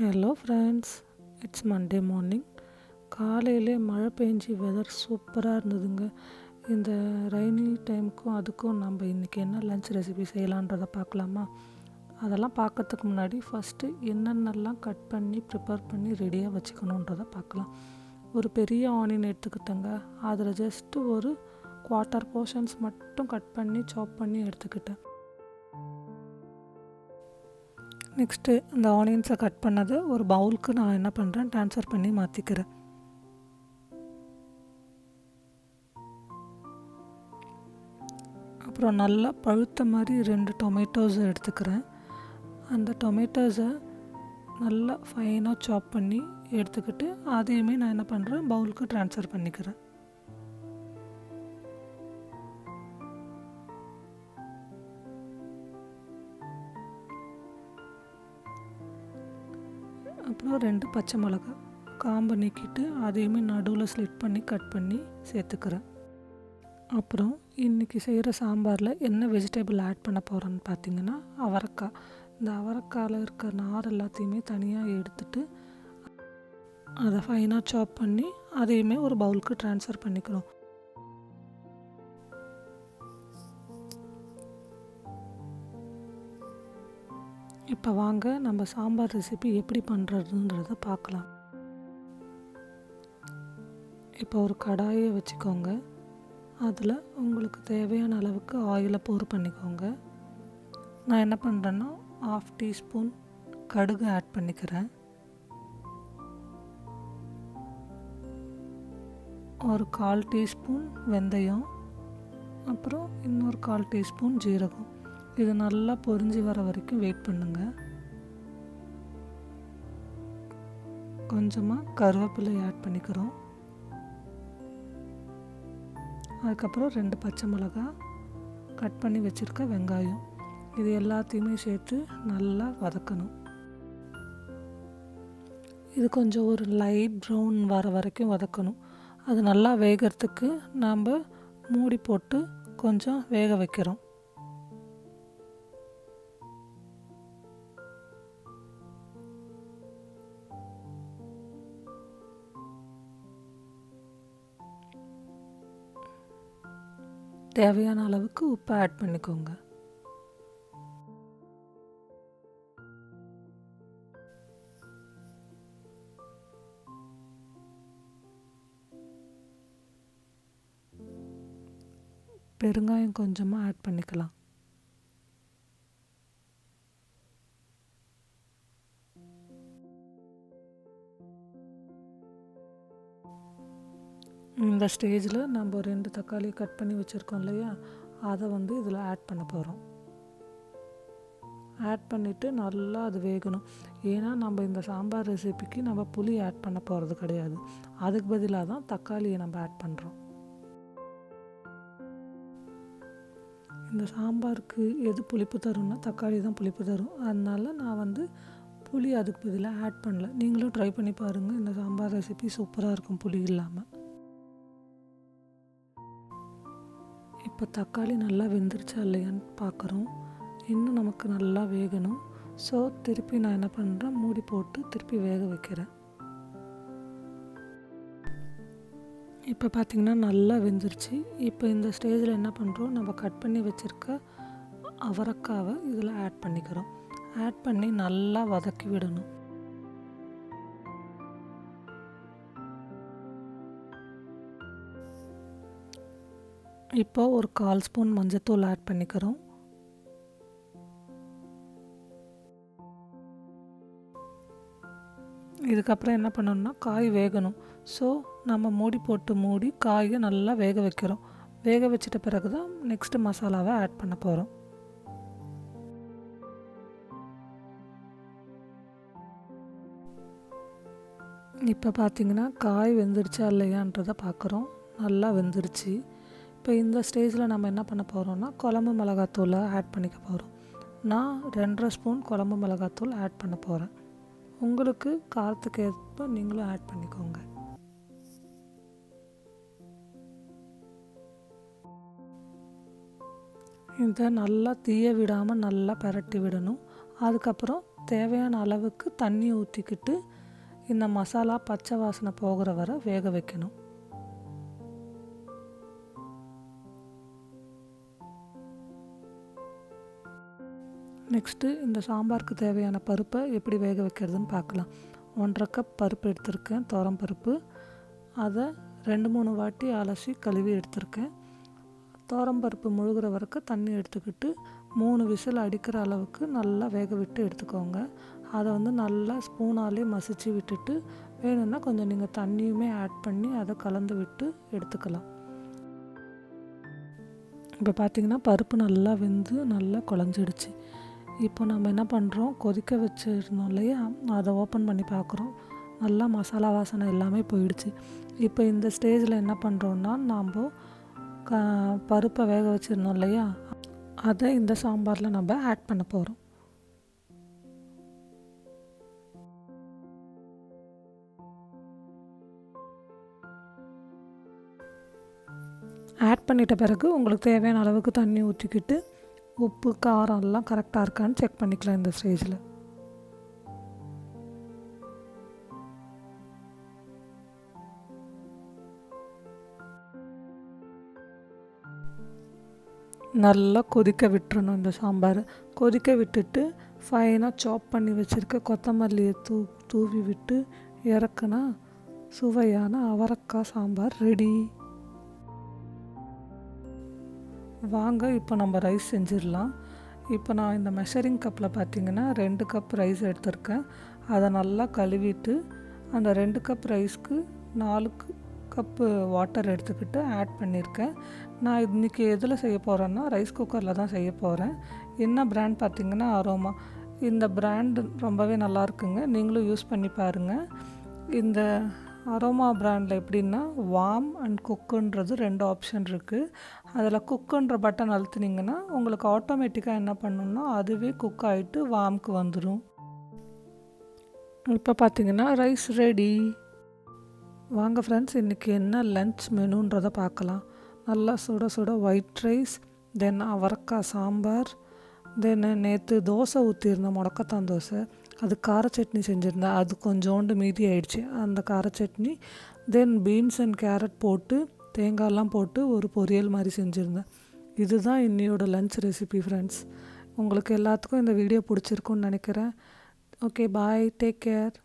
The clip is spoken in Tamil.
Hello friends it's Monday morning காலையிலே மழை பெஞ்சி வெதர் சூப்பராக இருந்ததுங்க. இந்த ரெய்னி டைமுக்கும் அதுக்கும் நம்ம இன்றைக்கி என்ன லஞ்ச் ரெசிபி செய்யலான்றதை பார்க்கலாமா? அதெல்லாம் பார்க்கறதுக்கு முன்னாடி ஃபஸ்ட்டு என்னென்னலாம் கட் பண்ணி ப்ரிப்பேர் பண்ணி ரெடியாக வச்சுக்கணுன்றதை பார்க்கலாம். ஒரு பெரிய ஆனியன் எடுத்துக்கிட்டேங்க. அதில் ஜஸ்ட்டு ஒரு குவார்ட்டர் போர்ஷன்ஸ் மட்டும் கட் பண்ணி சாப் பண்ணி எடுத்துக்கிட்டேன். நெக்ஸ்ட்டு இந்த ஆனியன்ஸை கட் பண்ணதை ஒரு பவுலுக்கு நான் என்ன பண்ணுறேன் ட்ரான்ஸ்ஃபர் பண்ணி மாற்றிக்கிறேன் அப்புறம் நல்லா பழுத்த மாதிரி ரெண்டு டொமேட்டோஸை எடுத்துக்கிறேன். அந்த டொமேட்டோஸை நல்லா ஃபைனாக சாப் பண்ணி எடுத்துக்கிட்டு அதையுமே நான் என்ன பண்ணுறேன் பவுலுக்கு ட்ரான்ஸ்ஃபர் பண்ணிக்கிறேன். அப்புறம் ரெண்டு பச்சை மிளகா. காம்பை நீக்கிட்டு அதையுமே நடுவில் ஸ்லிட் பண்ணி கட் பண்ணி சேர்த்துக்கிறேன். அப்புறம் இன்றைக்கி செய்கிற சாம்பாரில் என்ன வெஜிடபிள் ஆட் பண்ண போகிறேன்னு பார்த்தீங்கன்னா அவரைக்காய் இந்த அவரைக்காயில் இருக்கிற நார் எல்லாத்தையுமே தனியாக எடுத்துட்டு அதை ஃபைனாக சாப் பண்ணி அதையுமே ஒரு பவுலுக்கு ட்ரான்ஸ்ஃபர் பண்ணிக்கிறோம். இப்போ வாங்க நம்ம சாம்பார் ரெசிபி எப்படி பண்ணுறதுன்றத பார்க்கலாம். இப்போ ஒரு கடாயை வச்சுக்கோங்க. அதில் உங்களுக்கு தேவையான அளவுக்கு ஆயிலை போர் பண்ணிக்கோங்க. நான் என்ன பண்ணுறேன்னா ஆஃப் டீஸ்பூன் கடுகு ஆட் பண்ணிக்கிறேன். ஒரு கால் டீஸ்பூன் வெந்தயம். அப்புறம் இன்னொரு கால் டீஸ்பூன் ஜீரகம். இது நல்லா பொரிஞ்சு வர வரைக்கும் வெயிட் பண்ணுங்க. கொஞ்சமாக கருவேப்பிலை ஆட் பண்ணிக்கிறோம். அதுக்கப்புறம் ரெண்டு பச்சை மிளகா கட் பண்ணி வச்சுருக்க வெங்காயம். இது எல்லாத்தையுமே சேர்த்து நல்லா வதக்கணும். இது கொஞ்சம் ஒரு லைட் ப்ரௌன் வர வரைக்கும் வதக்கணும். அது நல்லா வேகிறதுக்கு நாம் மூடி போட்டு கொஞ்சம் வேக வைக்கிறோம். தேவையான அளவுக்கு உப்பு ஆட் பண்ணிக்கோங்க. பெருங்காயம் கொஞ்சமாக ஆட் பண்ணிக்கலாம். இந்த ஸ்டேஜில் நம்ம ரெண்டு தக்காளி கட் பண்ணி வச்சுருக்கோம் இல்லையா? அதை வந்து இதில் ஆட் பண்ண போகிறோம் ஆட் பண்ணிவிட்டு நல்லா அது வேகணும். ஏன்னா நம்ம இந்த சாம்பார் ரெசிபிக்கு நம்ம புளி ஆட் பண்ண போகிறது கிடையாது. அதுக்கு பதிலாக தான் தக்காளியை நம்ம ஆட் பண்ணுறோம் இந்த சாம்பாருக்கு எது புளிப்பு தரும்னா தக்காளி தான் புளிப்பு தரும். அதனால நான் வந்து புளி அதுக்கு பதிலாக ஆட் பண்ணல. நீங்களும் ட்ரை பண்ணி பாருங்கள் இந்த சாம்பார் ரெசிபி சூப்பராக இருக்கும் புளி இல்லாமல் இப்போ தக்காளி நல்லா வெந்துருச்சா இல்லையான்னு பார்க்குறோம். இன்னும் நமக்கு நல்லா வேகணும். ஸோ திருப்பி நான் என்ன பண்ணுறேன்? மூடி போட்டு திருப்பி வேக வைக்கிறேன். இப்போ பார்த்திங்கன்னா நல்லா வெந்துருச்சு. இப்போ இந்த ஸ்டேஜில் என்ன பண்ணுறோம்? நம்ம கட் பண்ணி வச்சுருக்க அவரைக்காவை இதில் ஆட் பண்ணிக்கிறோம். ஆட் பண்ணி நல்லா வதக்கி விடணும். இப்போ ஒரு கால் ஸ்பூன் மஞ்சத்தூள் ஆட் பண்ணிக்கிறோம். இதுக்கப்புறம் என்ன பண்ணணும்னா காய் வேகணும். ஸோ நம்ம மூடி போட்டு மூடி காயை நல்லா வேக வைக்கிறோம். வேக வச்சிட்ட பிறகு தான் நெக்ஸ்ட்டு மசாலாவை ஆட் பண்ண போகிறோம் இப்போ பார்த்தீங்கன்னா காய் வெந்துருச்சா இல்லையான்றதை பார்க்குறோம் நல்லா வெந்துருச்சு. இப்போ இந்த ஸ்டேஜில் நம்ம என்ன பண்ண போகிறோம்னா குழம்பு மிளகாத்தூளை ஆட் பண்ணிக்க போகிறோம் நான் ரெண்டரை ஸ்பூன் குழம்பு மிளகாத்தூள் ஆட் பண்ண போகிறேன் உங்களுக்கு காரத்துக்கு ஏற்ப நீங்களும் ஆட் பண்ணிக்கோங்க. இதை நல்லா தீய விடாமல் நல்லா பரட்டி விடணும். அதுக்கப்புறம் தேவையான அளவுக்கு தண்ணி ஊற்றிக்கிட்டு இந்த மசாலா பச்சை வாசனை போகிற வரை வேக வைக்கணும். நெக்ஸ்ட்டு இந்த சாம்பாருக்கு தேவையான பருப்பை எப்படி வேக வைக்கிறதுன்னு பார்க்கலாம். ஒன்றரை கப் பருப்பு எடுத்திருக்கேன் துவரம் பருப்பு. அதை ரெண்டு மூணு வாட்டி அலசி கழுவி எடுத்திருக்கேன். துவரம் பருப்பு முழுகிற வரைக்கும் தண்ணி எடுத்துக்கிட்டு மூணு விசில் அடிக்கிற அளவுக்கு நல்லா வேக விட்டு எடுத்துக்கோங்க. அதை வந்து நல்லா ஸ்பூனாலே மசிச்சு விட்டுட்டு வேணும்னா கொஞ்சம் நீங்கள் தண்ணியுமே ஆட் பண்ணி அதை கலந்து விட்டு எடுத்துக்கலாம். இப்போ பார்த்தீங்கன்னா பருப்பு நல்லா வெந்து நல்லா குழஞ்சிடுச்சு. இப்போ நம்ம என்ன பண்ணுறோம் கொதிக்க வச்சுருந்தோம் இல்லையா? அதை ஓப்பன் பண்ணி பார்க்குறோம். நல்லா மசாலா வாசனை எல்லாமே போயிடுச்சு. இப்போ இந்த ஸ்டேஜில் என்ன பண்ணுறோன்னா நாம் க பருப்பை வேக வச்சுருந்தோம் இல்லையா? அதை இந்த சாம்பாரில் நம்ம ஆட் பண்ண போகிறோம் ஆட் பண்ணிட்ட பிறகு உங்களுக்கு தேவையான அளவுக்கு தண்ணி ஊற்றிக்கிட்டு உப்பு காரம் எல்லாம் கரெக்டாக இருக்கான்னு செக் பண்ணிக்கலாம் இந்த ஸ்டேஜில் நல்லா கொதிக்க விட்டுறணும் இந்த சாம்பார். கொதிக்க விட்டுட்டு ஃபைனாக சாப் பண்ணி வச்சுருக்க கொத்தமல்லியை தூ தூவி விட்டு இறக்குனா சுவையான அவரக்காய் சாம்பார் ரெடி வாங்க இப்போ நம்ம ரைஸ் செஞ்சிடலாம். இப்போ நான் இந்த மெஷரிங் கப்பில் பார்த்திங்கன்னா ரெண்டு கப் ரைஸ் எடுத்திருக்கேன். அதை நல்லா கழுவிட்டு அந்த ரெண்டு கப் ரைஸ்க்கு நாலு கப்பு வாட்டர் எடுத்துக்கிட்டு ஆட் பண்ணியிருக்கேன். நான் இன்றைக்கி எதில் செய்ய போகிறேன்னா ரைஸ் குக்கரில் தான் செய்ய போகிறேன் என்ன பிராண்ட் பார்த்திங்கன்னா அரோமா இந்த பிராண்டு ரொம்பவே நல்லா இருக்குங்க. நீங்களும் யூஸ் பண்ணி பாருங்கள் இந்த அரோமா பிராண்டில் எப்படின்னா வார்ம் அண்ட் குக்குன்றது ரெண்டு ஆப்ஷன் இருக்குது அதில் குக்குன்ற பட்டன் அழுத்துனீங்கன்னா உங்களுக்கு ஆட்டோமேட்டிக்காக என்ன பண்ணணும்னா அதுவே குக் ஆகிட்டு வார்முக்கு வந்துடும் இப்போ பார்த்தீங்கன்னா ரைஸ் ரெடி வாங்க ஃப்ரெண்ட்ஸ் இன்றைக்கி என்ன லன்ச் மெனுன்றதை பார்க்கலாம் நல்லா சுட சுட ஒயிட் ரைஸ் தென் அவரக்காய் சாம்பார் தென் நேற்று தோசை ஊற்றிருந்தேன் முடக்கத்தான் தோசை. அது கார சட்னி செஞ்சுருந்தேன். அது கொஞ்சோண்டு மீதி ஆயிடுச்சு. அந்த கார chutney then beans and carrot போட்டு தேங்காயெல்லாம் போட்டு ஒரு பொரியல் மாதிரி செஞ்சுருந்தேன். இதுதான் இன்னையோட லன்ச் ரெசிபி ஃப்ரெண்ட்ஸ் உங்களுக்கு எல்லாத்துக்கும் இந்த வீடியோ பிடிச்சிருக்குன்னு நினைக்கிறேன். Okay bye take care